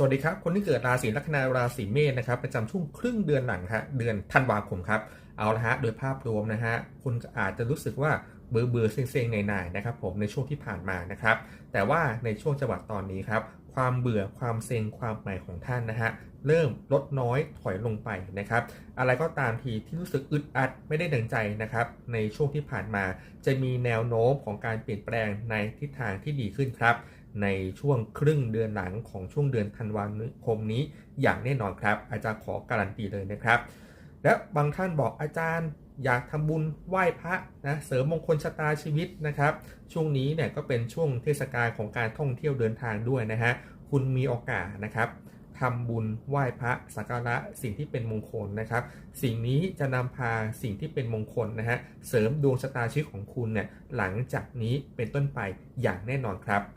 สวัสดีครับ คนที่เกิดราศีลัคนาราศีเมษนะครับประจำช่วงครึ่งเดือนหลังฮะเดือนธันวาคมครับเอาละฮะโดยภาพรวมนะฮะคุณอาจจะรู้สึกว่าเบื่อเบื่อเซ็งเซ็งในๆนะครับผมในช่วงที่ผ่านมานะครับ แต่ว่าในช่วงจังหวะตอนนี้ครับความเบื่อความเซ็งความใหม่ของท่านนะฮะเริ่มลดน้อยถอยลงไปนะครับ อะไรก็ตามทีที่รู้สึกอึดอัดไม่ได้ดังใจนะครับ ในช่วงที่ผ่านมาจะมีแนวโน้มของการเปลี่ยนแปลงในทิศทางที่ดีขึ้นครับ ในช่วงครึ่งเดือนหลังของช่วงเดือนธันวาคมนี้อย่างแน่นอนครับ อาจารย์ขอการันตีเลยนะครับ และบางท่านบอกอาจารย์อยากทำบุญไหว้พระนะเสริมมงคลชะตาชีวิตนะครับ ช่วงนี้เนี่ยก็เป็นช่วงเทศกาลของการท่องเที่ยวเดินทางด้วยนะฮะคุณมีโอกาสนะครับทำบุญไหว้พระสักการะสิ่งที่เป็นมงคลนะครับ สิ่งนี้จะนำพาสิ่งที่เป็นมงคลนะฮะเสริมดวงชะตาชีวิตของคุณเนี่ยหลังจากนี้เป็นต้นไปอย่างแน่นอนครับ